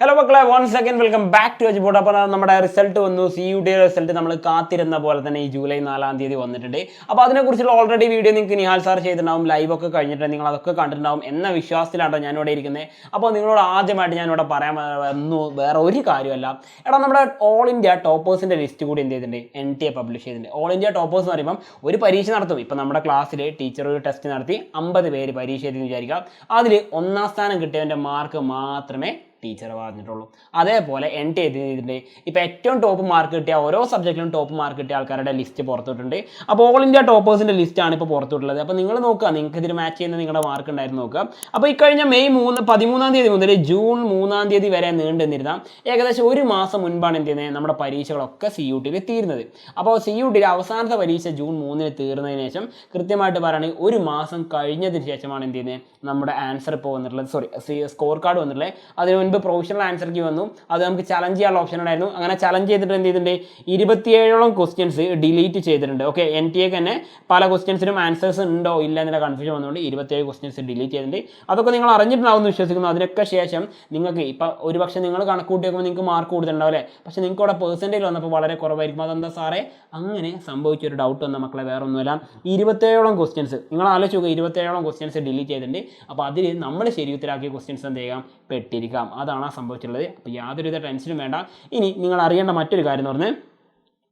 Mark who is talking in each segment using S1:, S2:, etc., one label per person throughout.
S1: Hello മക്കളെ one second welcome back to എജ്ബോർഡ് അപ്പോൾ നമ്മുടെ റിസൾട്ട് വന്നു. സി യു ടി റിസൾട്ട് നമ്മൾ കാത്തിരുന്ന പോലെ തന്നെ ഈ ജൂലൈ നാലാം തീയതി വന്നിട്ടുണ്ട്. അപ്പോൾ അതിനെക്കുറിച്ചുള്ള ഓൾറെഡി വീഡിയോ നിങ്ങൾക്ക് നിഹാൽ സാർ ചെയ്തിട്ടുണ്ടാവും. ലൈവ് ഒക്കെ കഴിഞ്ഞിട്ട് നിങ്ങൾ അതൊക്കെ കണ്ടിട്ടുണ്ടാവും എന്ന വിശ്വാസത്തിലാണ് ഞാനിവിടെ ഇരിക്കുന്നത് അപ്പോൾ നിങ്ങളോട് ആദ്യമായിട്ട് ഞാനിവിടെ പറയാൻ വന്നു. വേറെ ഒരു കാര്യമല്ല എടാ നമ്മുടെ ഓൾ ഇന്ത്യ ടോപ്പേഴ്സിന്റെ ലിസ്റ്റ് കൂടി എന്ത് ചെയ്തിട്ടുണ്ട്? എൻ ടി എ പബ്ലിഷ് ചെയ്തിട്ടുണ്ട്. ഓൾ ഇന്ത്യ ടോപ്പേഴ്സ് എന്ന് പറയുമ്പം ഒരു പരീക്ഷ നടത്തും. ഇപ്പം നമ്മുടെ ക്ലാസ്സിൽ ടീച്ചർ ഒരു ടെസ്റ്റ് നടത്തി അമ്പത് പേര് പരീക്ഷ എഴുതി വിചാരിക്കാം. അതിൽ ഒന്നാം സ്ഥാനം കിട്ടിയവന്റെ മാർക്ക് മാത്രമേ ടീച്ചർ പറഞ്ഞിട്ടുള്ളൂ. അതേപോലെ എൻ ടി എഴുതിയിട്ടുണ്ട് ഇപ്പോൾ ഏറ്റവും ടോപ്പ് മാർക്ക് കിട്ടിയ ഓരോ സബ്ജക്റ്റിലും ടോപ്പ് മാർക്ക് കിട്ടിയ ആൾക്കാരുടെ ലിസ്റ്റ് പുറത്തുവിട്ടുണ്ട് അപ്പോൾ ഓൾ ഇന്ത്യ ടോപ്പേഴ്സിന്റെ ലിസ്റ്റാണ് ഇപ്പോൾ പുറത്തുവിട്ടുള്ളത്. അപ്പോൾ നിങ്ങൾ നോക്കുക നിങ്ങൾക്ക് ഇതിൽ മാച്ച് ചെയ്യുന്ന നിങ്ങളുടെ മാർക്ക് ഉണ്ടായിരുന്നു നോക്കുക. അപ്പോൾ ഇക്കഴിഞ്ഞ മെയ് മൂന്ന് പതിമൂന്നാം തീയതി മുതൽ ജൂൺ മൂന്നാം തീയതി വരെ നീണ്ടു നിന്നിരുന്ന ഏകദേശം ഒരു മാസം മുൻപാണ് എന്ത് ചെയ്യുന്നത് നമ്മുടെ പരീക്ഷകളൊക്കെ സി യു ടിയിൽ തീരുന്നത്. അപ്പോൾ സി യു ടിയിൽ അവസാനത്തെ പരീക്ഷ ജൂൺ മൂന്നിന് തീർന്നതിന് ശേഷം കൃത്യമായിട്ട് പറയുകയാണെങ്കിൽ ഒരു മാസം കഴിഞ്ഞതിന് ശേഷമാണ് എന്ത് ചെയ്യുന്നത് നമ്മുടെ ആൻസർ ഇപ്പോൾ വന്നിട്ടുള്ളത് സോറി സ്കോർ കാർഡ് വന്നിട്ടുള്ളത്. അതിന് മുൻപ് പ്രൊഫഷണൽ ആൻസർ കീ വന്നു. അത് നമുക്ക് ചലഞ്ച് ചെയ്യാനുള്ള ഓപ്ഷൻ ഉണ്ടായിരുന്നു. അങ്ങനെ ചലഞ്ച് ചെയ്തിട്ട് എന്ത് ചെയ്തിട്ടുണ്ട്? ഇരുപത്തിയേഴോളം ക്വസ്റ്റ്യൻസ് ഡിലീറ്റ് ചെയ്തിട്ടുണ്ട്. ഓക്കെ എൻ ടി എക്ക് തന്നെ പല ക്വസ്റ്റ്യൻസിനും ആൻസേഴ്സ് ഉണ്ടോ? ഇല്ല എന്നുള്ള കൺഫ്യൂഷൻ വന്നുകൊണ്ട് ഇരുപത്തിയേഴ് ക്വസ്റ്റ്യൻസ് ഡിലീറ്റ് ചെയ്തിട്ടുണ്ട്. അതൊക്കെ നിങ്ങൾ അറിഞ്ഞിട്ടുണ്ടാവുമെന്ന് വിശ്വസിക്കുന്നു. അതിനൊക്കെ ശേഷം നിങ്ങൾക്ക് ഇപ്പം ഒരുപക്ഷെ നിങ്ങൾ കണക്ക് കൂട്ടി നോക്കുമ്പോൾ നിങ്ങൾക്ക് മാർക്ക് കൂടുതലുണ്ടാവും അല്ലേ? പക്ഷേ നിങ്ങൾക്ക് അവിടെ പെർസെന്റേജ് വന്നപ്പോൾ വളരെ കുറവായിരിക്കും. അതെന്താ സാറേ? അങ്ങനെ സംഭവിച്ചൊരു ഡൗട്ട് വന്ന മക്കളെ വേറെ ഒന്നുമില്ല ഇരുപത്തേഴോളം ക്വസ്റ്റ്യൻസ് നിങ്ങൾ ആലോചിച്ച് നോക്കുക ഇരുപത്തേഴോളം ക്വസ്റ്റ്യൻസ് ഡിലീറ്റ് ചെയ്തിട്ടുണ്ട്. അപ്പോൾ അതിൽ നമ്മൾ ശരി ഉത്തരാക്കിയ ക്വസ്റ്റ്യൻസ് എന്ത് ചെയ്യാം? പെട്ടിരിക്കാം. അതാണ് ആ സംഭവിച്ചിട്ടുള്ളത്. അപ്പോൾ യാതൊരുവിധ ടെൻഷനും വേണ്ട. ഇനി നിങ്ങൾ അറിയേണ്ട മറ്റൊരു കാര്യം എന്ന് പറഞ്ഞാൽ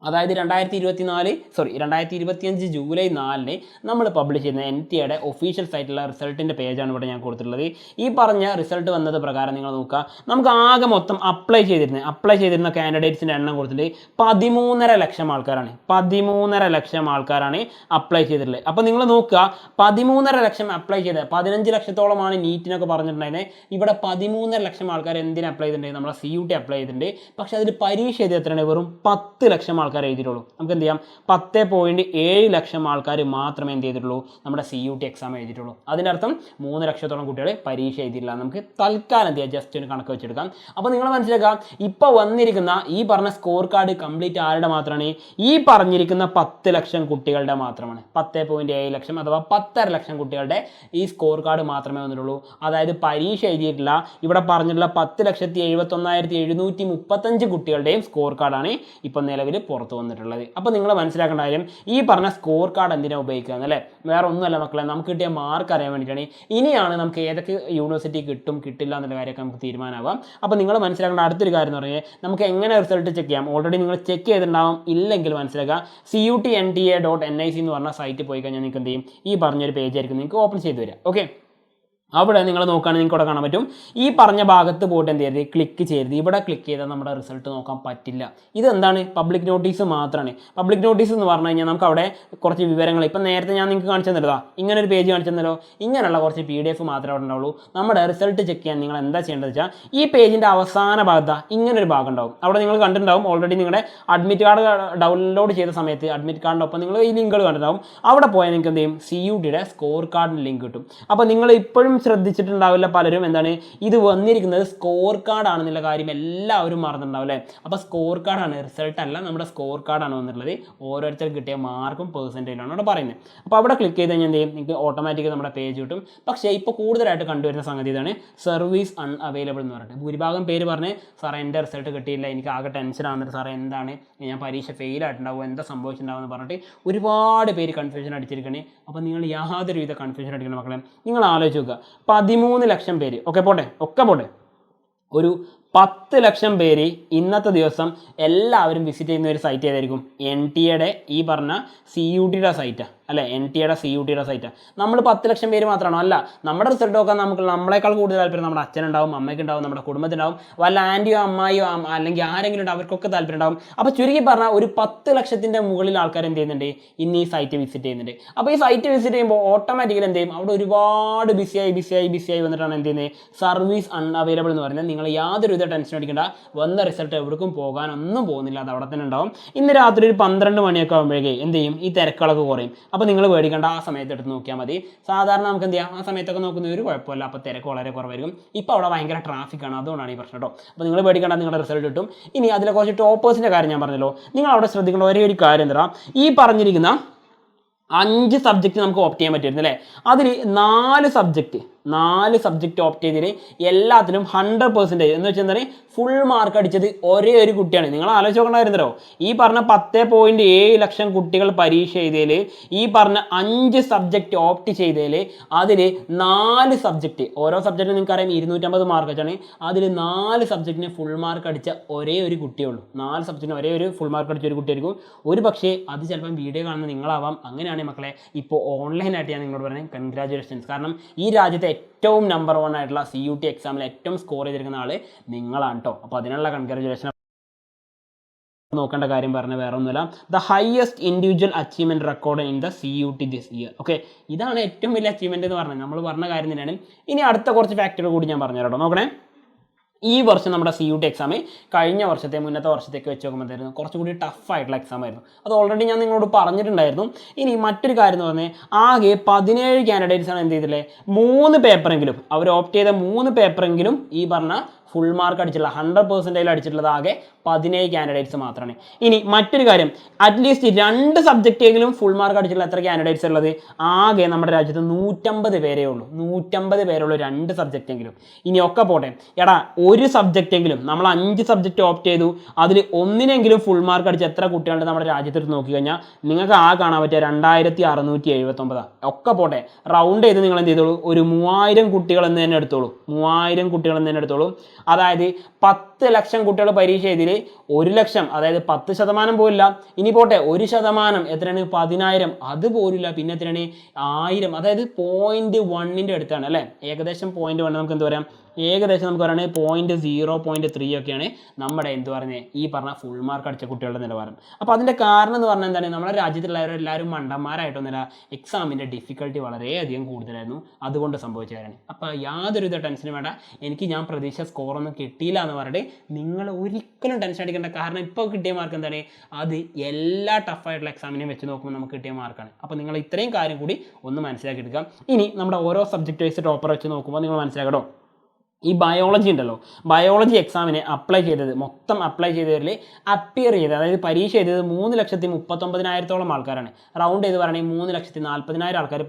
S1: അതായത് രണ്ടായിരത്തി ഇരുപത്തി നാല് സോറി രണ്ടായിരത്തി ഇരുപത്തിയഞ്ച് ജൂലൈ നാലിന് നമ്മൾ പബ്ലിഷ് ചെയ്യുന്ന എൻ ടി എയുടെ ഒഫീഷ്യൽ സൈറ്റിലുള്ള റിസൾട്ടിന്റെ പേജാണ് ഇവിടെ ഞാൻ കൊടുത്തിട്ടുള്ളത്. ഈ പറഞ്ഞ റിസൾട്ട് വന്നത് പ്രകാരം നിങ്ങൾ നോക്കുക. നമുക്ക് ആകെ മൊത്തം അപ്ലൈ ചെയ്തിരുന്നത് അപ്ലൈ ചെയ്തിരുന്ന കാൻഡിഡേറ്റ്സിന്റെ എണ്ണം കൊടുത്തിട്ട് പതിമൂന്നര ലക്ഷം ആൾക്കാരാണ്. പതിമൂന്നര ലക്ഷം ആൾക്കാരാണ് അപ്ലൈ ചെയ്തിട്ടുള്ളത്. അപ്പോൾ നിങ്ങൾ നോക്കുക പതിമൂന്നര ലക്ഷം അപ്ലൈ ചെയ്തത് പതിനഞ്ച് ലക്ഷത്തോളമാണ് നീറ്റിനൊക്കെ പറഞ്ഞിട്ടുണ്ടായിരുന്നത് ഇവിടെ പതിമൂന്നര ലക്ഷം ആൾക്കാർ എന്തിനു അപ്ലൈ ചെയ്തിട്ടുണ്ടെങ്കിൽ നമ്മളെ സി യു ടി അപ്ലൈ ചെയ്തിട്ടുണ്ട്. പക്ഷേ അതിൽ പരീക്ഷ എഴുതി എത്രയാണ്? വെറും പത്ത് ലക്ഷം ആൾക്കാർ എഴുതിയിട്ടുള്ളൂ. നമുക്ക് എന്ത് ചെയ്യാം? പത്ത് പോയിന്റ് ഏഴ് ലക്ഷം ആൾക്കാർ മാത്രമേ എന്ത് ചെയ്തിട്ടുള്ളൂ? നമ്മുടെ സി യു ടി എക്സാം എഴുതിയിട്ടുള്ളൂ. അതിനർത്ഥം മൂന്ന് ലക്ഷത്തോളം കുട്ടികൾ പരീക്ഷ എഴുതിയിട്ടില്ല. നമുക്ക് തൽക്കാലം എന്ത് ചെയ്യാം? ജസ്റ്റ് ഒരു കണക്ക് വെച്ചെടുക്കാം. അപ്പോൾ നിങ്ങൾ മനസ്സിലാക്കാം ഇപ്പോൾ വന്നിരിക്കുന്ന ഈ പറഞ്ഞ സ്കോർ കാർഡ് കംപ്ലീറ്റ് ആരുടെ മാത്രമാണ്? ഈ പറഞ്ഞിരിക്കുന്ന പത്ത് ലക്ഷം കുട്ടികളുടെ മാത്രമാണ്. പത്ത് പോയിന്റ് ഏഴ് ലക്ഷം അഥവാ പത്തര ലക്ഷം കുട്ടികളുടെ ഈ സ്കോർ കാർഡ് മാത്രമേ വന്നിട്ടുള്ളൂ. അതായത് പരീക്ഷ എഴുതിയിട്ടില്ല. ഇവിടെ പറഞ്ഞിട്ടുള്ള പത്ത് ലക്ഷത്തി എഴുപത്തൊന്നായിരത്തി എഴുന്നൂറ്റി മുപ്പത്തഞ്ച് കുട്ടികളുടെയും സ്കോർ കാർഡാണ് ഇപ്പം നിലവിൽ പുറത്തു വന്നിട്ടുള്ളത്. അപ്പോൾ നിങ്ങൾ മനസ്സിലാക്കേണ്ട കാര്യം ഈ പറഞ്ഞ സ്കോർ കാർഡ് എന്തിനാണ് ഉപയോഗിക്കുക എന്നല്ലേ? വേറെ ഒന്നുമല്ല മക്കളെ നമുക്ക് കിട്ടിയ മാർക്ക് അറിയാൻ വേണ്ടിയിട്ടാണ്. ഇനിയാണ് നമുക്ക് ഏതൊക്കെ യൂണിവേഴ്സിറ്റി കിട്ടും കിട്ടില്ല എന്നുള്ള കാര്യമൊക്കെ നമുക്ക് തീരുമാനമാവാം. അപ്പോൾ നിങ്ങൾ മനസ്സിലാക്കേണ്ട അടുത്തൊരു കാര്യം എന്ന് പറഞ്ഞാൽ നമുക്ക് എങ്ങനെ റിസൾട്ട് ചെക്ക് ചെയ്യാം? ഓൾറെഡി നിങ്ങൾ ചെക്ക് ചെയ്തിട്ടുണ്ടാവും ഇല്ലെങ്കിൽ മനസ്സിലാക്കുക C U T N T A dot N I C എന്ന് പറഞ്ഞ സൈറ്റിൽ പോയി കഴിഞ്ഞാൽ നിങ്ങൾക്ക് എന്ത് ചെയ്യും? ഈ പറഞ്ഞൊരു പേജ് ആയിരിക്കും നിങ്ങൾക്ക് ഓപ്പൺ ചെയ്ത് തരാം ഓക്കെ അവിടെ നിങ്ങൾ നോക്കുകയാണെങ്കിൽ നിങ്ങൾക്ക് ഇവിടെ കാണാൻ പറ്റും. ഈ പറഞ്ഞ ഭാഗത്ത് പോയിട്ട് എന്ത് ചെയ്യരുത്? ക്ലിക്ക് ചെയ്യരുത്. ഇവിടെ ക്ലിക്ക് ചെയ്താൽ നമ്മുടെ റിസൾട്ട് നോക്കാൻ പറ്റില്ല. ഇതെന്താണ്? പബ്ലിക് നോട്ടീസ് മാത്രമാണ്. പബ്ലിക് നോട്ടീസ് എന്ന് പറഞ്ഞു കഴിഞ്ഞാൽ നമുക്ക് അവിടെ കുറച്ച് വിവരങ്ങൾ. ഇപ്പം നേരത്തെ ഞാൻ നിങ്ങൾക്ക് കാണിച്ചു തന്നല്ലോ. ഇങ്ങനെ ഒരു പേജ് കാണിച്ചു തന്നല്ലോ. ഇങ്ങനെയുള്ള കുറച്ച് പി ഡി എഫ് മാത്രമേ അവിടെ ഉണ്ടാവുള്ളൂ. നമ്മുടെ റിസൾട്ട് ചെക്ക് ചെയ്യാൻ നിങ്ങൾ എന്താ ചെയ്യേണ്ടത് വെച്ചാൽ ഈ പേജിന്റെ അവസാന ഭാഗത്താ ഇങ്ങനൊരു ഭാഗം ഉണ്ടാവും. അവിടെ നിങ്ങൾ കണ്ടിട്ടുണ്ടാവും ഓൾറെഡി നിങ്ങളുടെ അഡ്മിറ്റ് കാർഡ് ഡൗൺലോഡ് ചെയ്ത സമയത്ത് അഡ്മിറ്റ് കാർഡിന്റെ ഒപ്പം നിങ്ങൾ ഈ ലിങ്കുകൾ കണ്ടിട്ടുണ്ടാവും. അവിടെ പോയാൽ നിങ്ങൾക്ക് എന്ത് ചെയ്യും? സി യു ഡിയുടെ സ്കോർ കാർഡിന് ലിങ്ക് കിട്ടും. അപ്പോൾ നിങ്ങൾ ഇപ്പോഴും ശ്രദ്ധിച്ചിട്ടുണ്ടാവില്ല പലരും എന്താണ് ഇത് വന്നിരിക്കുന്നത് സ്കോർ കാർഡ് ആണെന്നുള്ള കാര്യം എല്ലാവരും മറന്നിട്ടുണ്ടാവും അല്ലേ? അപ്പോൾ സ്കോർ കാർഡാണ് റിസൾട്ട് അല്ല നമ്മുടെ സ്കോർ കാർഡാണ് വന്നിട്ടുള്ളത്. ഓരോരുത്തർ കിട്ടിയ മാർക്കും പെർസെന്റേജിലാണ് അവിടെ പറയുന്നത്. അപ്പോൾ അവിടെ ക്ലിക്ക് ചെയ്ത് കഴിഞ്ഞാൽ എന്ത് ചെയ്യും? നിങ്ങൾക്ക് ഓട്ടോമാറ്റിക്കലി നമ്മുടെ പേജ് കിട്ടും. പക്ഷേ ഇപ്പോൾ കൂടുതലായിട്ട് കണ്ടുവരുന്ന സംഗതി ഇതാണ് സർവീസ് അൺ അവൈലബിൾ എന്ന് പറഞ്ഞിട്ട്. ഭൂരിഭാഗം പേര് പറഞ്ഞ് സാറേ എന്റെ റിസൾട്ട് കിട്ടിയില്ല എനിക്ക് ആകെ ടെൻഷൻ ആവുന്നുണ്ട് സാറേ എന്താണ്? ഞാൻ പരീക്ഷ ഫെയിൽ ആയിട്ടുണ്ടാവും. എന്താ സംഭവിച്ചിട്ടുണ്ടാവും എന്ന് പറഞ്ഞിട്ട് ഒരുപാട് പേര് കൺഫ്യൂഷൻ അടിച്ചിരിക്കണേ. അപ്പോൾ നിങ്ങൾ യാതൊരുവിധ കൺഫ്യൂഷൻ അടിക്കണം മക്കളെ. നിങ്ങൾ ആലോചിച്ച് നോക്കുക. പതിമൂന്ന് ലക്ഷം പേര്. ഓക്കെ പോട്ടെ? ഒക്കെ പോട്ടെ? ഒരു പത്ത് ലക്ഷം പേര് ഇന്നത്തെ ദിവസം എല്ലാവരും വിസിറ്റ് ചെയ്യുന്ന ഒരു സൈറ്റ് ഏതായിരിക്കും? എൻ ടി എയുടെ ഈ പറഞ്ഞ സി യു ടിയുടെ സൈറ്റാണ് അല്ലേ? എൻ ടി എയുടെ സി യു ടിയുടെ സൈറ്റാണ് നമ്മൾ പത്ത് ലക്ഷം പേര് മാത്രമാണോ? അല്ല നമ്മുടെ റിസൾട്ട് നോക്കാൻ നമുക്ക് നമ്മളെക്കാൾ കൂടുതൽ താല്പര്യം നമ്മുടെ അച്ഛനുണ്ടാവും അമ്മയ്ക്കുണ്ടാവും നമ്മുടെ കുടുംബത്തിനുണ്ടാവും വല്ല ആന്റിയോ അമ്മായിയോ അല്ലെങ്കിൽ ആരെങ്കിലും ഉണ്ടാവും അവർക്കൊക്കെ താല്പര്യം ഉണ്ടാവും. അപ്പോൾ ചുരുക്കി പറഞ്ഞാൽ ഒരു പത്ത് ലക്ഷത്തിന്റെ മുകളിൽ ആൾക്കാർ എന്ത് ചെയ്യുന്നുണ്ട്? ഇന്ന് ഈ സൈറ്റ് വിസിറ്റ് ചെയ്യുന്നുണ്ട്. അപ്പോൾ ഈ സൈറ്റ് വിസിറ്റ് ചെയ്യുമ്പോൾ ഓട്ടോമാറ്റിക്കലി എന്ത് ചെയ്യും? അവിടെ ഒരുപാട് ബിസിയായി ബിസിയായി ബിസിയായി വന്നിട്ടാണ് എന്ത് ചെയ്യുന്നത്? സർവീസ് അൺ അവൈലബിൾ എന്ന് പറഞ്ഞാൽ നിങ്ങൾ യാതൊരുവിധ ടെൻഷൻ അടിക്കേണ്ട. വന്ന റിസൾട്ട് എവിടേക്കും പോകാനൊന്നും പോകുന്നില്ല. അത് അവിടെ തന്നെ ഉണ്ടാവും. ഇന്ന് രാത്രി ഒരു പന്ത്രണ്ട് മണിയൊക്കെ ആകുമ്പോഴേക്ക് എന്ത് ചെയ്യും? ഈ തിരക്കുകളൊക്കെ കുറയും. അപ്പോൾ നിങ്ങൾ പേടിക്കേണ്ട. ആ സമയത്ത് എടുത്ത് നോക്കിയാൽ മതി. സാധാരണ നമുക്ക് എന്ത് ചെയ്യാം? ആ സമയത്തൊക്കെ നോക്കുന്ന ഒരു കുഴപ്പമില്ല. അപ്പോൾ തിരക്ക് വളരെ കുറവായിരിക്കും. ഇപ്പോൾ അവിടെ ഭയങ്കര ട്രാഫിക്കാണ് അതുകൊണ്ടാണ് ഈ പ്രശ്നം കേട്ടോ. അപ്പോൾ നിങ്ങൾ പേടിക്കേണ്ട. നിങ്ങളുടെ റിസൾട്ട് കിട്ടും. ഇനി അതിലെ കുറച്ച് ടോപ്പേഴ്സിന്റെ കാര്യം ഞാൻ പറഞ്ഞല്ലോ. നിങ്ങൾ അവിടെ ശ്രദ്ധിക്കേണ്ട ഒരേ ഒരു കാര്യം എന്താ? ഈ പറഞ്ഞിരിക്കുന്ന അഞ്ച് സബ്ജക്റ്റ് നമുക്ക് ഓപ്റ്റ് ചെയ്യാൻ പറ്റുമായിരുന്നു അല്ലേ? അതിൽ നാല് സബ്ജക്റ്റ് നാല് സബ്ജക്റ്റ് ഓപ്റ്റ് ചെയ്തതിൽ എല്ലാത്തിനും ഹൺഡ്രഡ് പെർസെന്റേജ് എന്ന് വെച്ചാൽ എന്താണ് ഫുൾ മാർക്ക് അടിച്ചത് ഒരേ ഒരു കുട്ടിയാണ്. നിങ്ങൾ ആലോചിച്ച് നോക്കണമായിരുന്നോ ഈ പറഞ്ഞ പത്ത് പോയിന്റ് ഏഴ് ലക്ഷം കുട്ടികൾ പരീക്ഷ എഴുതിയതിൽ ഈ പറഞ്ഞ അഞ്ച് സബ്ജക്റ്റ് ഓപ്റ്റ് ചെയ്തതിൽ അതിൽ നാല് സബ്ജക്റ്റ് ഓരോ സബ്ജക്റ്റിന് നിങ്ങൾക്ക് അറിയാം ഇരുന്നൂറ്റമ്പത് മാർക്ക് വെച്ചാണ്. അതിൽ നാല് സബ്ജക്റ്റിന് ഫുൾ മാർക്ക് അടിച്ച ഒരേ ഒരു കുട്ടിയേ ഉള്ളൂ നാല് സബ്ജക്റ്റിന് ഒരേ ഒരു ഫുൾ മാർക്ക് അടിച്ച ഒരു കുട്ടിയായിരിക്കും. ഒരു പക്ഷേ അത് ചിലപ്പം വീഡിയോ കാണുന്ന നിങ്ങളാവാം. അങ്ങനെയാണ് മക്കളെ ഇപ്പോൾ ഓൺലൈനായിട്ട് ഞാൻ നിങ്ങളോട് പറയുന്നത് കൺഗ്രാജുലേഷൻസ് കാരണം ഈ രാജ്യത്തെ ഏറ്റവും നമ്പർ വൺ ആയിട്ടുള്ള സി യു ടി എക്സാമിൽ ഏറ്റവും സ്കോർ ചെയ്തിരിക്കുന്ന ആൾ നിങ്ങളാണ് കേട്ടോ അപ്പോൾ അതിനുള്ള കൺഗ്രാജുലേഷൻ നോക്കേണ്ട കാര്യം പറഞ്ഞ വേറെ ഒന്നുമില്ല the highest individual achievement record in the C U T this year okay ഇതാണ് ഏറ്റവും വലിയ അച്ചീവ്മെന്റ് എന്ന് പറഞ്ഞത്. നമ്മൾ പറഞ്ഞ കാര്യം തന്നെയാണ്. ഇനി അടുത്ത കുറച്ച് ഫാക്ടറി കൂടി ഞാൻ പറഞ്ഞു കേട്ടോ നോക്കണേ. ഈ വർഷം നമ്മുടെ സി യു ടി എക്സാം കഴിഞ്ഞ വർഷത്തെ മുന്നത്തെ വർഷത്തേക്ക് വെച്ച് നോക്കുമ്പോഴത്തേക്കും കുറച്ചുകൂടി ടഫ് ആയിട്ടുള്ള എക്സാം ആയിരുന്നു. അത് ഓൾറെഡി ഞാൻ നിങ്ങളോട് പറഞ്ഞിട്ടുണ്ടായിരുന്നു. ഇനി മറ്റൊരു കാര്യം എന്ന് പറഞ്ഞാൽ ആകെ പതിനേഴ് ആണ് എന്ത് ചെയ്തില്ലേ മൂന്ന് പേപ്പറെങ്കിലും അവർ ഓപ്റ്റ് ചെയ്ത മൂന്ന് പേപ്പറെങ്കിലും ഈ പറഞ്ഞ ഫുൾ മാർക്ക് അടിച്ചിട്ടുള്ള ഹൺഡ്രഡ് പെർസെന്റേജിൽ അടിച്ചിട്ടുള്ളത് ആകെ പതിനേഴ് കാൻഡിഡേറ്റ്സ് മാത്രമാണ്. ഇനി മറ്റൊരു കാര്യം അറ്റ്ലീസ്റ്റ് രണ്ട് സബ്ജക്റ്റെങ്കിലും ഫുൾ മാർക്ക് അടിച്ചിട്ടുള്ള എത്ര കാൻഡിഡേറ്റ്സ് ഉള്ളത്? ആകെ നമ്മുടെ രാജ്യത്ത് നൂറ്റമ്പത് പേരേ ഉള്ളൂ. നൂറ്റമ്പത് പേരുള്ളൂ രണ്ട് സബ്ജക്റ്റെങ്കിലും ഇനി ഒക്കെ പോട്ടെ. എടാ സബ്ജക്റ്റെങ്കിലും നമ്മൾ അഞ്ച് സബ്ജക്റ്റ് ഓപ്റ്റ് ചെയ്തു അതിൽ ഒന്നിനെങ്കിലും ഫുൾ മാർക്ക് അടിച്ച് എത്ര കുട്ടികളുണ്ട് നമ്മുടെ രാജ്യത്തെടുത്ത് നോക്കി കഴിഞ്ഞാൽ നിങ്ങൾക്ക് ആ കാണാൻ പറ്റിയ രണ്ടായിരത്തി അറുന്നൂറ്റി എഴുപത്തൊമ്പതാണ് ഒക്കെ പോട്ടെ റൗണ്ട് ചെയ്ത് നിങ്ങൾ എന്ത് ചെയ്തോളൂ? ഒരു മൂവായിരം കുട്ടികൾ എന്ന് തന്നെ എടുത്തോളൂ. മൂവായിരം കുട്ടികൾ എന്ന് തന്നെ എടുത്തോളൂ. അതായത് പത്ത് ലക്ഷം കുട്ടികൾ പരീക്ഷ എഴുതിയിൽ ഒരു ലക്ഷം അതായത് പത്ത് ശതമാനം പോലില്ല. ഇനി പോട്ടെ ഒരു ശതമാനം എത്രയാണ്? പതിനായിരം. അത് പോലില്ല. പിന്നെ എത്രയാണ്? ആയിരം. അതായത് പോയിന്റ് വണ്ണിന്റെ അടുത്താണ് അല്ലേ? ഏകദേശം പോയിന്റ് വൺ നമുക്ക് എന്ത് പറയാം? ഏകദേശം നമുക്ക് പറയുകയാണെങ്കിൽ പോയിന്റ് സീറോ പോയിന്റ് ത്രീ ഒക്കെയാണ് നമ്മുടെ എന്ത് പറയുന്നത് ഈ പറഞ്ഞ ഫുൾ മാർക്ക് അടിച്ച കുട്ടികളുടെ നിലവാരം. അപ്പോൾ അതിന്റെ കാരണം എന്ന് പറഞ്ഞാൽ എന്താണ് നമ്മുടെ രാജ്യത്തുള്ളവരെല്ലാവരും മണ്ടന്മാരായിട്ടൊന്നുമില്ല എക്സാമിന്റെ ഡിഫിക്കൽട്ടി വളരെയധികം കൂടുതലായിരുന്നു. അതുകൊണ്ട് സംഭവിച്ച അപ്പോൾ യാതൊരുവിധ ടെൻഷനും വേണ്ട. എനിക്ക് ഞാൻ പ്രതീക്ഷ സ്കോറൊന്നും കിട്ടിയില്ല എന്ന് പറഞ്ഞിട്ട് നിങ്ങൾ ഒരിക്കലും ടെൻഷൻ അടിക്കേണ്ട കാരണം ഇപ്പോൾ കിട്ടിയ മാർക്ക് എന്താണ് അത് എല്ലാ ടഫായിട്ടുള്ള എക്സാമിനെയും വെച്ച് നോക്കുമ്പോൾ നമുക്ക് കിട്ടിയ മാർക്കാണ് അപ്പോൾ നിങ്ങൾ ഇത്രയും കാര്യം കൂടി ഒന്ന് മനസ്സിലാക്കി എടുക്കാം ഇനി നമ്മുടെ ഓരോ സബ്ജക്റ്റ് വൈസ് ടോപ്പർ വെച്ച് നോക്കുമ്പോൾ നിങ്ങൾ മനസ്സിലാക്കട്ടോ. ഈ ബയോളജി ഉണ്ടല്ലോ. ബയോളജി എക്സാമിന് അപ്ലൈ ചെയ്തത് മൊത്തം അപ്ലൈ ചെയ്തവരിൽ അപ്പിയർ ചെയ്തത് അതായത് പരീക്ഷ എഴുതിയത് മൂന്ന് ലക്ഷത്തി മുപ്പത്തൊമ്പതിനായിരത്തോളം ആൾക്കാരാണ്. റൗണ്ട് ചെയ്ത് പറയുകയാണെങ്കിൽ മൂന്ന് ലക്ഷത്തി നാൽപ്പതിനായിരം ആൾക്കാർ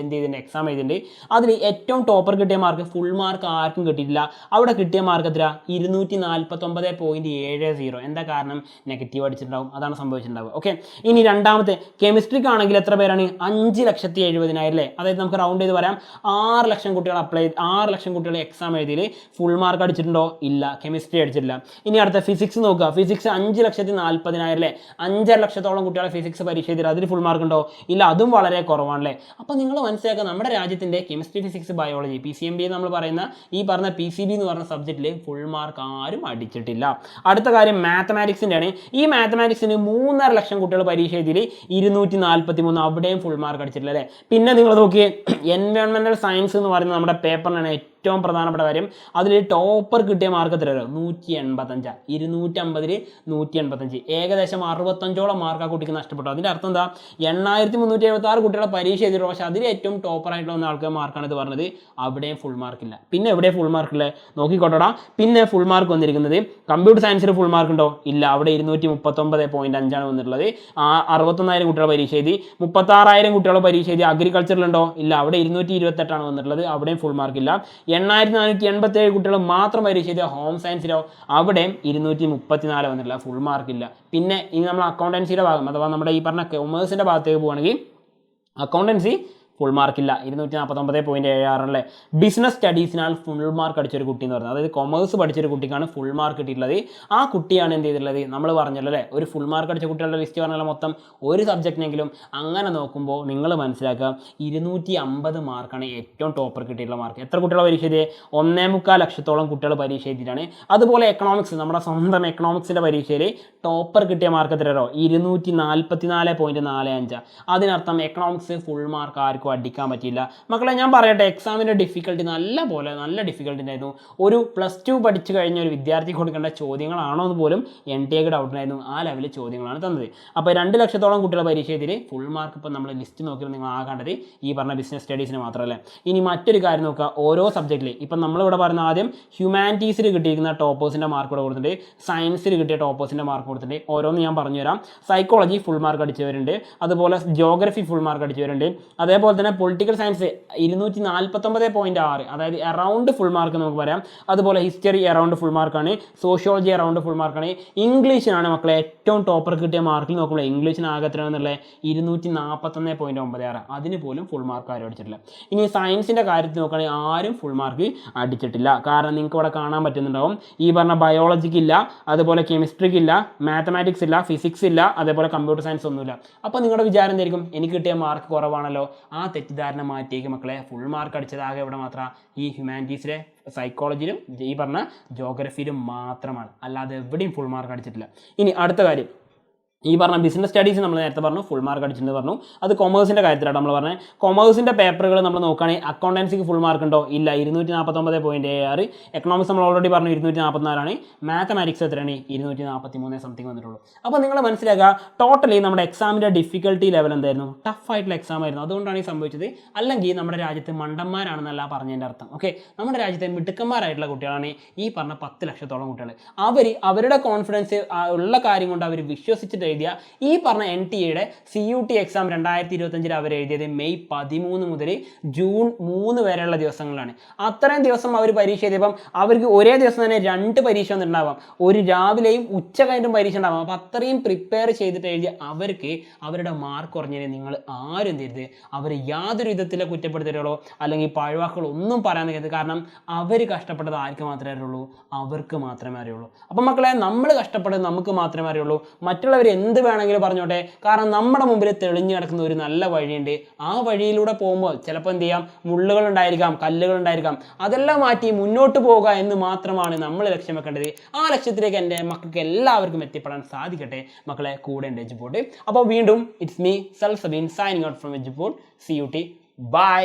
S1: എന്ത് ചെയ്തിട്ടുണ്ട്? എക്സാം ചെയ്തിട്ടുണ്ട് അതിൽ ഏറ്റവും ടോപ്പർ കിട്ടിയ മാർക്ക് ഫുൾ മാർക്ക് ആർക്കും കിട്ടിയിട്ടില്ല. അവിടെ കിട്ടിയ മാർക്ക് എത്ര ഇരുന്നൂറ്റി നാൽപ്പത്തൊമ്പത് പോയിന്റ് ഏഴ് സീറോ എന്താ കാരണം? നെഗറ്റീവ് അടിച്ചിട്ടുണ്ടാവും. അതാണ് സംഭവിച്ചിട്ടുണ്ടാവുക. ഓക്കെ ഇനി രണ്ടാമത്തെ കെമിസ്ട്രിക്ക് ആണെങ്കിൽ എത്ര പേരാണ്? അഞ്ച് ലക്ഷത്തി എഴുപതിനായിരം അല്ലേ? അതായത് നമുക്ക് റൗണ്ട് ചെയ്ത് പറയാം. ആറ് ലക്ഷം കുട്ടികൾ അപ്ലൈ ആറ് ലക്ഷം കുട്ടികൾ എക്സാം എഴുതിയിൽ ഫുൾ മാർക്ക് അടിച്ചിട്ടുണ്ടോ? ഇല്ല. കെമിസ്ട്രി അടിച്ചിട്ടില്ല. ഇനി അടുത്ത ഫിസിക്സ് നോക്കുക. ഫിസിക്സ് അഞ്ച് ലക്ഷത്തി നാൽപ്പതിനായിരം അല്ലേ? അഞ്ചര ലക്ഷത്തോളം കുട്ടികളെ ഫിസിക്സ് പരീക്ഷ ചെയ്തിട്ട് അതിൽ ഫുൾ മാർക്ക് ഉണ്ടോ? ഇല്ല. അതും വളരെ കുറവാണല്ലേ? അപ്പോൾ നിങ്ങൾ മനസ്സിലാക്കുക നമ്മുടെ രാജ്യത്തിന്റെ chemistry physics biology P C M B നമ്മൾ പറയുന്ന ഈ പറഞ്ഞ പി സി ബി എന്ന് പറഞ്ഞ സബ്ജക്റ്റിൽ ഫുൾ മാർക്ക് ആരും അടിച്ചിട്ടില്ല. അടുത്ത കാര്യം മാത്തമാറ്റിക്സിന്റെ ആണ് ഈ മാത്തമാറ്റിക്സിന് മൂന്നര ലക്ഷം കുട്ടികൾ പരീക്ഷ എഴുതിയിൽ ഇരുന്നൂറ്റി നാൽപ്പത്തി മൂന്ന് അവിടെയും ഫുൾ മാർക്ക് അടിച്ചിട്ടില്ല അല്ലേ? പിന്നെ നിങ്ങൾ നോക്കിയേ എൻവയോൺമെന്റൽ സയൻസ് എന്ന് പറയുന്ന നമ്മുടെ പേപ്പറിനാണ് പ്രധാനപ്പെട്ട കാര്യം അതിൽ ടോപ്പർ കിട്ടിയ മാർക്ക് എത്ര വരും നൂറ്റി എൺപത്തഞ്ച് ഇരുന്നൂറ്റി അമ്പതിൽ നൂറ്റി എൺപത്തഞ്ച് ഏകദേശം അറുപത്തഞ്ചോളം മാർക്ക് ആ കുട്ടിക്ക് നഷ്ടപ്പെട്ടു. അതിന്റെ അർത്ഥം എന്താ? എണ്ണായിരത്തി മുന്നൂറ്റി എഴുപത്തി ആറ് കുട്ടികളെ പരീക്ഷ ചെയ്തിട്ടുള്ളൂ പക്ഷേ അതിൽ ഏറ്റവും ടോപ്പർ ആയിട്ടുള്ള വന്ന ആൾക്ക് മാർക്കാണ് ഇത് പറഞ്ഞത്. അവിടെയും ഫുൾ മാർക്കില്ല പിന്നെ എവിടെ ഫുൾ മാർക്കില്ല നോക്കിക്കോട്ടോടാ. പിന്നെ ഫുൾ മാർക്ക് വന്നിരിക്കുന്നത് കമ്പ്യൂട്ടർ സയൻസിൽ ഫുൾ മാർക്ക് ഉണ്ടോ? ഇല്ല. അവിടെ ഇരുന്നൂറ്റി മുപ്പത്തൊമ്പത് പോയിന്റ് അഞ്ചാണ് വന്നിട്ടുള്ളത്. ആ അറുപത്തൊന്നായിരം കുട്ടികളെ പരീക്ഷ എഴുതി. മുപ്പത്താറായിരം കുട്ടികളെ പരീക്ഷ എഴുതി. അഗ്രികൾച്ചറിലുണ്ടോ ഇല്ല. അവിടെ ഇരുന്നൂറ്റി ഇരുപത്തെട്ടാണ് വന്നിട്ടുള്ളത്. അവിടെയും ഫുൾ മാർക്കില്ല എണ്ണായിരത്തി നാനൂറ്റി എൺപത്തി ഏഴ് കുട്ടികൾ മാത്രം പരീക്ഷിച്ച ഹോം സയൻസിലോ അവിടെയും ഇരുന്നൂറ്റി മുപ്പത്തിനാല് വന്നിട്ടില്ല ഫുൾ മാർക്കില്ല പിന്നെ ഇനി നമ്മൾ അക്കൗണ്ടൻസിയുടെ ഭാഗം അഥവാ നമ്മുടെ ഈ പറഞ്ഞ കൊമേഴ്സിന്റെ ഭാഗത്തേക്ക് പോവുകയാണെങ്കിൽ അക്കൗണ്ടൻസി ഫുൾ മാർക്കില്ല ഇരുന്നൂറ്റി നാൽപ്പത്തൊമ്പത് പോയിന്റ് ഏഴ് ആറല്ലേ ബിസിനസ് സ്റ്റഡീസിനാൽ ഫുൾ മാർക്ക് അടിച്ചൊരു കുട്ടി എന്ന് പറയുന്നത്. അതായത് കൊമേഴ്സ് പഠിച്ചൊരു കുട്ടിക്കാണ് ഫുൾ മാർക്ക് കിട്ടിയിട്ടുള്ളത് ആ കുട്ടിയാണ് എന്ത് ചെയ്തിട്ടുള്ളത്? നമ്മൾ പറഞ്ഞല്ലോ അല്ലേ? ഒരു ഫുൾ മാർക്ക് അടിച്ച കുട്ടികളുടെ ലിസ്റ്റ് പറഞ്ഞാൽ മൊത്തം. ഒരു സബ്ജക്റ്റിനെങ്കിലും അങ്ങനെ നോക്കുമ്പോൾ നിങ്ങൾ മനസ്സിലാക്കുക ഇരുന്നൂറ്റി അമ്പത് മാർക്കാണ് ഏറ്റവും ടോപ്പർ കിട്ടിയിട്ടുള്ള മാർക്ക് എത്ര കുട്ടികളെ പരീക്ഷ എഴുതിയത് ഒന്നേ മുക്കാൽ ലക്ഷത്തോളം കുട്ടികൾ പരീക്ഷ എഴുതിയിട്ടാണ്. അതുപോലെ എക്കണോമിക്സ് നമ്മുടെ സ്വന്തം എക്കണോമിക്സിന്റെ പരീക്ഷയിൽ ടോപ്പർ കിട്ടിയ മാർക്ക് എത്രയോ ഇരുന്നൂറ്റി നാൽപ്പത്തി നാല് പോയിന്റ് നാല് അഞ്ച്. അതിനർത്ഥം എക്കണോമിക്സ് ഫുൾ മാർക്ക് ആർക്കും അടിക്കാൻ പറ്റിയില്ല. മക്കളെ ഞാൻ പറയട്ടെ എക്സാമിന്റെ ഡിഫിക്കൽട്ടി നല്ല പോലെ നല്ല ഡിഫിക്കൽട്ടി ഉണ്ടായിരുന്നു. ഒരു പ്ലസ് ടു പഠിച്ചു കഴിഞ്ഞ ഒരു വിദ്യാർത്ഥി കൊടുക്കേണ്ട ചോദ്യങ്ങളാണോ എന്ന് പോലും എൻ ടി എക്ക് ഡൗട്ടുണ്ടായിരുന്നു ആ ലെവലിൽ ചോദ്യങ്ങളാണ് തന്നത്. അപ്പോൾ രണ്ട് ലക്ഷത്തോളം കുട്ടികളെ പരീക്ഷയിൽ ഫുൾ മാർക്ക് ഇപ്പോൾ നമ്മൾ ലിസ്റ്റ് നോക്കിയാൽ നിങ്ങൾ ആ കണ്ടത് ഈ പറഞ്ഞ ബിസിനസ് സ്റ്റഡീസിന് മാത്രമല്ല? ഇനി മറ്റൊരു കാര്യം നോക്കുക. ഓരോ സബ്ജക്റ്റിൽ ഇപ്പം നമ്മളിവിടെ പറയുന്ന ആദ്യം ഹ്യൂമാനിറ്റീസിൽ കിട്ടിയിരിക്കുന്ന ടോപ്പേഴ്സിന്റെ മാർക്ക് ഇവിടെ കൊടുത്തിട്ടുണ്ട്. സയൻസിൽ കിട്ടിയ ടോപ്പേഴ്സിന്റെ മാർക്ക് കൊടുത്തിട്ടുണ്ട്. ഓരോന്ന് ഞാൻ പറഞ്ഞു തരാം സൈക്കോളജി ഫുൾ മാർക്ക് അടിച്ചവരുണ്ട്. അതുപോലെ ജോഗ്രഫി ഫുൾ മാർക്ക് അടിച്ചവരുണ്ട്. അതേപോലെ അതുപോലെ തന്നെ പൊളിറ്റിക്കൽ സയൻസ് ഇരുന്നൂറ്റി നാൽപ്പത്തൊമ്പത് പോയിന്റ് ആറ്. അതായത് അറൗണ്ട് ഫുൾ മാർക്ക് നമുക്ക് പറയാം. അതുപോലെ ഹിസ്റ്ററി അറൗണ്ട് ഫുൾ മാർക്കാണ് സോഷ്യോളജി അറൗണ്ട് ഫുൾ മാർക്കാണ് ഇംഗ്ലീഷിനാണ് മക്കളെ ഏറ്റവും ടോപ്പർ കിട്ടിയ മാർക്കിൽ നോക്കുമ്പോൾ ഇംഗ്ലീഷിന് ആകെ എത്രയാണെന്നുള്ള ഇരുന്നൂറ്റി നാൽപ്പത്തൊന്ന് പോയിന്റ് ഒമ്പത് ആറ്. അതിന് പോലും ഫുൾ മാർക്ക് ആരും അടിച്ചിട്ടില്ല. ഇനി സയൻസിന്റെ കാര്യത്തിൽ നോക്കുകയാണെങ്കിൽ ആരും ഫുൾ മാർക്ക് അടിച്ചിട്ടില്ല. കാരണം നിങ്ങൾക്ക് ഇവിടെ കാണാൻ പറ്റുന്നുണ്ടാവും. ഈ പറഞ്ഞ ബയോളജിക്ക് ഇല്ല. അതുപോലെ കെമിസ്ട്രിക്ക് ഇല്ല. മാത്തമാറ്റിക്സ് ഇല്ല. ഫിസിക്സ് ഇല്ല. അതേപോലെ കമ്പ്യൂട്ടർ സയൻസ് ഒന്നുമില്ല. അപ്പോൾ നിങ്ങളുടെ വിചാരം എന്തായിരിക്കും? എനിക്ക് കിട്ടിയ മാർക്ക് കുറവാണല്ലോ. ആ തെറ്റിദ്ധാരണ മാറ്റിയേക്ക് മക്കളെ. ഫുൾ മാർക്ക് അടിച്ചതാകെ ഇവിടെ മാത്രം ഈ ഹ്യൂമാനിറ്റീസിലെ സൈക്കോളജിയിലും ഈ പറഞ്ഞ ജോഗ്രഫിയിലും മാത്രമാണ്. അല്ലാതെ എവിടെയും ഫുൾ മാർക്ക് അടിച്ചിട്ടില്ല. ഇനി അടുത്ത കാര്യം. ഈ പറഞ്ഞ ബിസിനസ് സ്റ്റഡീസ് നമ്മൾ നേരത്തെ പറഞ്ഞു ഫുൾ മാർക്ക് അടിച്ചിട്ടുണ്ട് പറഞ്ഞു. അത് കൊമേഴ്സിന്റെ കാര്യത്തിലാണ് നമ്മൾ പറഞ്ഞത് കൊമേഴ്സിന്റെ പേപ്പറുകൾ നമ്മൾ നോക്കുകയാണെങ്കിൽ അക്കൗണ്ടൻസിക്ക് ഫുൾ മാർക്ക് ഉണ്ടോ? ഇല്ല. ഇരുന്നൂറ്റി നാൽപ്പത്തൊമ്പത് പോയിന്റ് ആറ് എക്കണോമിക്സ് നമ്മൾ ഓൾറെഡി പറഞ്ഞു ഇരുന്നൂറ്റി നാൽപ്പത്തിനാലാണ് മാത്തമാറ്റിക്സ് എത്രയാണ്? ഇരുന്നൂറ്റി നാൽപ്പത്തി മൂന്ന് സംതിങ് വന്നിട്ടുള്ളൂ. അപ്പോൾ നിങ്ങൾ മനസ്സിലാക്കുക ടോട്ടലി നമ്മുടെ എക്സാമിന്റെ ഡിഫിക്കൽട്ടി ലെവൽ എന്തായിരുന്നു? ടഫ് ആയിട്ടുള്ള എക്സാം ആയിരുന്നു. അതുകൊണ്ടാണ് ഈ സംഭവിച്ചത്. അല്ലെങ്കിൽ നമ്മുടെ രാജ്യത്ത് മണ്ടന്മാരാണെന്നല്ല പറഞ്ഞതിന്റെ അർത്ഥം. ഓക്കെ നമ്മുടെ രാജ്യത്തെ മിടുക്കന്മാരായിട്ടുള്ള കുട്ടികളാണ് ഈ പറഞ്ഞ പത്ത് ലക്ഷത്തോളം കുട്ടികൾ അവർ അവരുടെ കോൺഫിഡൻസ് ഉള്ള കാര്യം കൊണ്ട് അവർ വിശ്വസിച്ചിട്ട് എഴുതിയ ഈ പറഞ്ഞ എൻ ടി എയുടെ സി യു ടി എക്സാം രണ്ടായിരത്തി ഇരുപത്തഞ്ചിൽ അവർ എഴുതിയത് മെയ് പതിമൂന്ന് മുതൽ ജൂൺ മൂന്ന് വരെയുള്ള ദിവസങ്ങളാണ്. അത്രയും ദിവസം അവർ പരീക്ഷ എഴുതിയപ്പം അവർക്ക് ഒരേ ദിവസം തന്നെ രണ്ട് പരീക്ഷ ഉണ്ടാവാം ഒരു രാവിലെയും ഉച്ച കഴിഞ്ഞും പരീക്ഷ ഉണ്ടാവാം. അപ്പം അത്രയും പ്രിപ്പയർ ചെയ്തിട്ട് എഴുതിയ അവർക്ക് അവരുടെ മാർക്ക് കുറഞ്ഞതിന് നിങ്ങൾ ആരും തരുത് അവർ യാതൊരു വിധത്തിലെ കുറ്റപ്പെടുത്തലുകളോ അല്ലെങ്കിൽ പഴവാക്കുകളോ ഒന്നും പറയാൻ നിൽക്കരുത്. കാരണം അവർ കഷ്ടപ്പെട്ടത് ആർക്ക് മാത്രമേ അറിയുള്ളൂ? അവർക്ക് മാത്രമേ അറിയുള്ളൂ. അപ്പം മക്കളെ നമ്മൾ കഷ്ടപ്പെട്ടത് നമുക്ക് മാത്രമേ അറിയുള്ളൂ. മറ്റുള്ളവർ എന്ത് വേണമെങ്കിലും പറഞ്ഞോട്ടെ. കാരണം നമ്മുടെ മുമ്പിൽ തെളിഞ്ഞു കിടക്കുന്ന ഒരു നല്ല വഴിയുണ്ട്. ആ വഴിയിലൂടെ പോകുമ്പോൾ ചിലപ്പോൾ എന്ത് ചെയ്യാം? മുള്ളുകൾ ഉണ്ടായിരിക്കാം കല്ലുകൾ ഉണ്ടായിരിക്കാം. അതെല്ലാം മാറ്റി മുന്നോട്ട് പോകുക എന്ന് മാത്രമാണ് നമ്മൾ ലക്ഷ്യം വെക്കേണ്ടത്. ആ ലക്ഷ്യത്തിലേക്ക് എന്റെ മക്കൾക്ക് എല്ലാവർക്കും എത്തിപ്പെടാൻ സാധിക്കട്ടെ. മക്കളെ കൂടെ ഉണ്ട് എജുപോട്ട് അപ്പോൾ വീണ്ടും it's me self Sabeen signing out from Eduport C U T bye